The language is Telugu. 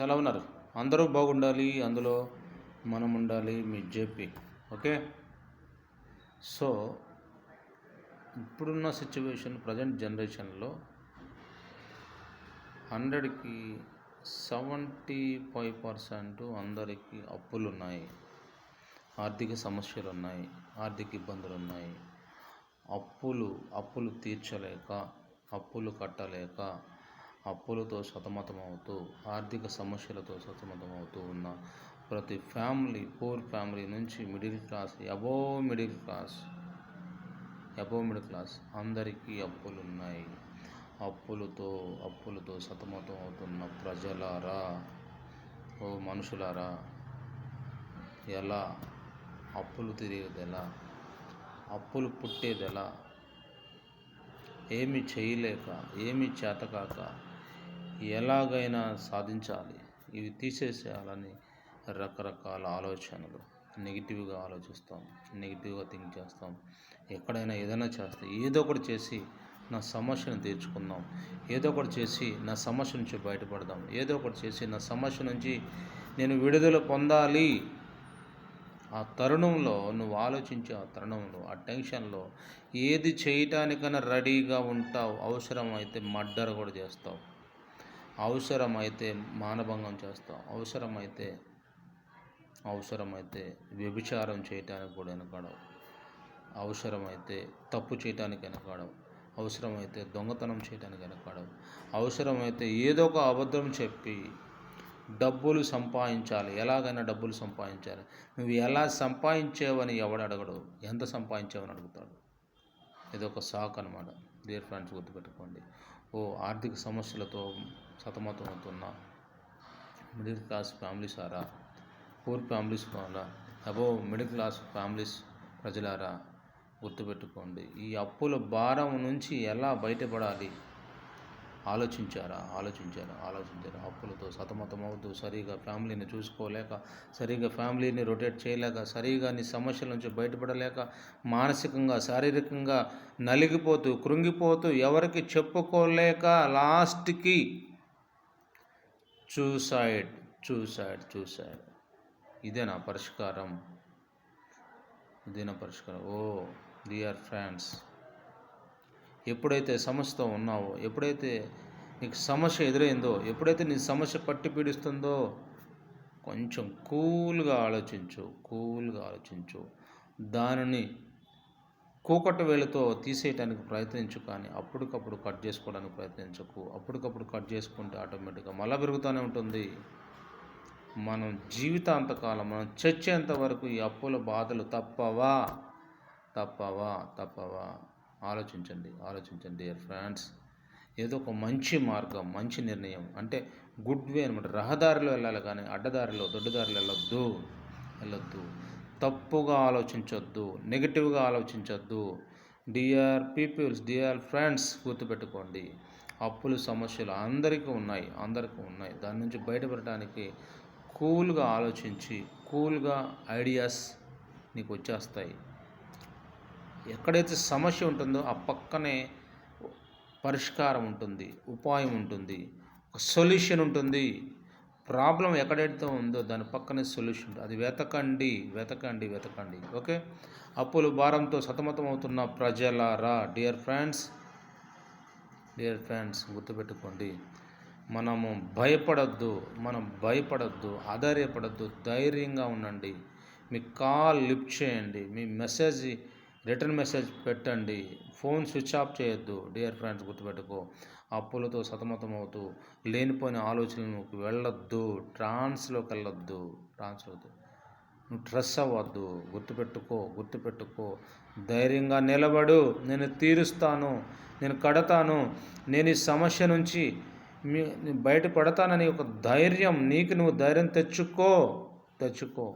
ఎలా ఉన్నారు. అందరూ బాగుండాలి అందులో మనం ఉండాలి మీ జేపీ. ఓకే? సో ఇప్పుడున్న సిచ్యువేషన్ ప్రజెంట్ జనరేషన్లో హండ్రెడ్కి సెవెంటీ ఫైవ్ పర్సెంట్ అందరికీ అప్పులు ఉన్నాయి ఆర్థిక సమస్యలు ఉన్నాయి ఆర్థిక ఇబ్బందులు ఉన్నాయి అప్పులు అప్పులు తీర్చలేక అప్పులు కట్టలేక అప్పులతో సతమతమవుతూ ఆర్థిక సమస్యలతో సతమతమవుతూ ఉన్న ప్రతి ఫ్యామిలీ పూర్ ఫ్యామిలీ నుంచి middle class above middle class above middle class అందరికీ అప్పులు ఉన్నాయి అప్పులతో అప్పులతో సతమతం అవుతున్న ప్రజలారా ఓ మనుషులారా ఎలా? అప్పులు తిరిగేది ఎలా అప్పులు పుట్టేది ఎలా ఏమి చేయలేక ఏమి చేతకాక ఎలాగైనా సాధించాలి. ఇవి తీసేసేయాలని రకరకాల ఆలోచనలు. నెగిటివ్గా ఆలోచిస్తాం నెగిటివ్గా థింక్ చేస్తాం. ఎక్కడైనా ఏదైనా చేస్తే ఏదో ఒకటి చేసి నా సమస్యను తీర్చుకుందాం. ఏదో ఒకటి చేసి నా సమస్య నుంచి బయటపడదాం. ఏదో ఒకటి చేసి నా సమస్య నుంచి నేను విడుదల పొందాలి. ఆ తరుణంలో నువ్వు ఆలోచించే ఆ తరుణంలో ఆ టెన్షన్లో ఏది చేయటానికైనా రెడీగా ఉంటావు. అవసరమైతే మర్డర్ కూడా చేస్తావు. అవసరమైతే మానభంగం చేస్తావు అవసరమైతే అవసరమైతే వ్యభిచారం చేయటానికి కూడా వెనకాడవు. అవసరమైతే తప్పు చేయటానికి వెనకాడవు. అవసరమైతే దొంగతనం చేయడానికి వెనకాడవు. అవసరమైతే ఏదో ఒక అబద్ధం చెప్పి డబ్బులు సంపాదించాలి. ఎలాగైనా డబ్బులు సంపాదించాలి. నువ్వు ఎలా సంపాదించావని ఎవడు అడగడు. ఎంత సంపాదించావని అడుగుతాడు. ఇది ఒక సాక్ అనమాట డియర్ ఫ్రెండ్స్ గుర్తుపెట్టుకోండి. ఓ ఆర్థిక సమస్యలతో సతమతం అవుతున్నా మిడిల్ క్లాస్ ఫ్యామిలీస్ ఆరా? పూర్ ఫ్యామిలీస్ వాళ్ళ అబోవ్ మిడిల్ క్లాస్ ఫ్యామిలీస్ ప్రజలారా? గుర్తుపెట్టుకోండి ఈ అప్పుల భారం నుంచి ఎలా బయటపడాలి? ఆలోచించారా? ఆలోచించారా? ఆలోచించారా? అప్పులతో సతమతమవుతూ సరిగా ఫ్యామిలీని చూసుకోలేక సరిగా ఫ్యామిలీని రొటేట్ చేయలేక సరిగా నీ సమస్యల నుంచి బయటపడలేక మానసికంగా శారీరకంగా నలిగిపోతూ కృంగిపోతూ ఎవరికి చెప్పుకోలేక లాస్ట్కి చూసైడ్ చూసైడ్ చూసైడ్ ఇదేనా పరిష్కారం. ఇదేనా పరిష్కారం. Oh dear friends. ఎప్పుడైతే సమస్యతో ఉన్నావో ఎప్పుడైతే నీకు సమస్య ఎదురైందో ఎప్పుడైతే నీ సమస్య పట్టి పీడిస్తుందో కొంచెం కూల్గా ఆలోచించు. కూల్గా ఆలోచించు. దానిని కూకట్ట వేలుతో తీసేయటానికి ప్రయత్నించు కానీ అప్పటికప్పుడు కట్ చేసుకోవడానికి ప్రయత్నించకు. అప్పటికప్పుడు కట్ చేసుకుంటే ఆటోమేటిక్గా మళ్ళా పెరుగుతూనే ఉంటుంది. మనం జీవితాంతకాలం మనం చచ్చేంత వరకు ఈ అప్పుల బాధలు తప్పవా? తప్పవా? తప్పవా? ఆలోచించండి ఆలోచించండి డియర్ ఫ్రెండ్స్. ఏదో ఒక మంచి మార్గం మంచి నిర్ణయం. అంటే గుడ్ వే అనమాట. రహదారిలో వెళ్ళాలి కానీ అడ్డదారిలో దొడ్డదారిలో వెళ్ళొద్దు. వెళ్ళొద్దు. తప్పుగా ఆలోచించొద్దు నెగిటివ్గా ఆలోచించొద్దు. డియర్ పీపుల్స్ డియర్ ఫ్రెండ్స్ గుర్తుపెట్టుకోండి. అప్పులు సమస్యలు అందరికీ ఉన్నాయి అందరికీ ఉన్నాయి. దాని నుంచి బయటపడటానికి కూల్గా ఆలోచించి కూల్గా ఐడియాస్ నీకు వచ్చేస్తాయి. ఎక్కడైతే సమస్య ఉంటుందో ఆ పక్కనే పరిష్కారం ఉంటుంది ఉపాయం ఉంటుంది ఒక సొల్యూషన్ ఉంటుంది. ప్రాబ్లం ఎక్కడైతే ఉందో దాని పక్కనే సొల్యూషన్ అది వెతకండి వెతకండి వెతకండి. ఓకే? అప్పులు భారంతో సతమతం అవుతున్న ప్రజలారా డియర్ ఫ్రెండ్స్ డియర్ ఫ్రెండ్స్ గుర్తుపెట్టుకోండి. మనము భయపడద్దు మనం భయపడద్దు ఆధార్యపడద్దు ధైర్యంగా ఉండండి. మీ కాల్ లిఫ్ట్ చేయండి మీ మెసేజ్ రిటర్న్ మెసేజ్ పెట్టండి. ఫోన్ స్విచ్ ఆఫ్ చేయొద్దు. డియర్ ఫ్రెండ్స్ గుర్తుపెట్టుకో అప్పులతో సతమతమవుతూ లేనిపోయిన ఆలోచనలకు వెళ్ళొద్దు. ట్రాన్స్లోకి వెళ్ళొద్దు ట్రాన్స్లోకి నువ్వు స్ట్రెస్ అవ్వద్దు. గుర్తుపెట్టుకో గుర్తుపెట్టుకో. ధైర్యంగా నిలబడు. నేను తీరుస్తాను. నేను కడతాను. నేను ఈ సమస్య నుంచి మీ బయటపడతానని ఒక ధైర్యం నీకు నువ్వు ధైర్యం తెచ్చుకో. తెచ్చుకో.